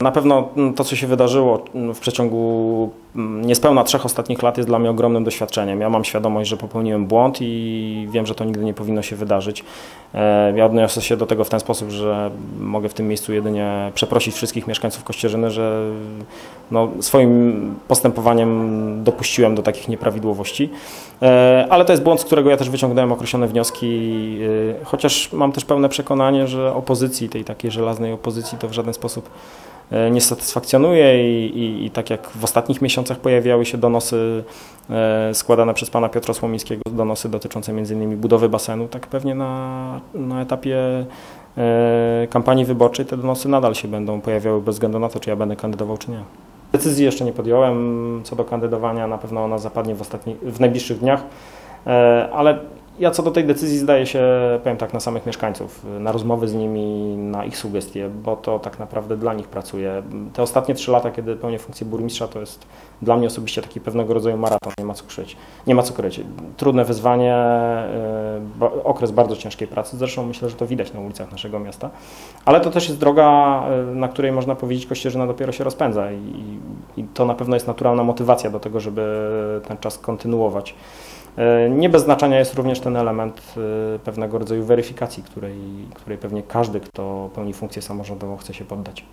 Na pewno to, co się wydarzyło w przeciągu niespełna trzech ostatnich lat jest dla mnie ogromnym doświadczeniem. Ja mam świadomość, że popełniłem błąd i wiem, że to nigdy nie powinno się wydarzyć. E, Ja odniosę się do tego w ten sposób, że mogę w tym miejscu jedynie przeprosić wszystkich mieszkańców Kościerzyny, że no, swoim postępowaniem dopuściłem do takich nieprawidłowości. E, Ale to jest błąd, z którego ja też wyciągnąłem określone wnioski, e, chociaż mam też pełne przekonanie, że opozycji, tej takiej żelaznej opozycji, to w żaden sposób nie satysfakcjonuje i, i, i tak jak w ostatnich miesiącach pojawiały się donosy e, składane przez pana Piotra Słomińskiego, donosy dotyczące m.in. budowy basenu, tak pewnie na, na etapie e, kampanii wyborczej te donosy nadal się będą pojawiały bez względu na to, czy ja będę kandydował, czy nie. Decyzji jeszcze nie podjąłem co do kandydowania, na pewno ona zapadnie w, ostatni, w najbliższych dniach, e, ale ja co do tej decyzji zdaję się, powiem tak, na samych mieszkańców, na rozmowy z nimi, na ich sugestie, bo to tak naprawdę dla nich pracuję. Te ostatnie trzy lata, kiedy pełnię funkcję burmistrza, to jest dla mnie osobiście taki pewnego rodzaju maraton, nie ma co kryć. Nie ma co kryć. Trudne wyzwanie, e, okres bardzo ciężkiej pracy, zresztą myślę, że to widać na ulicach naszego miasta, ale to też jest droga, e, na której można powiedzieć, Kościerzyna dopiero się rozpędza i, i to na pewno jest naturalna motywacja do tego, żeby ten czas kontynuować. E, Nie bez znaczenia jest również ten element e, pewnego rodzaju weryfikacji, której, której pewnie każdy, kto pełni funkcję samorządową, chce się poddać.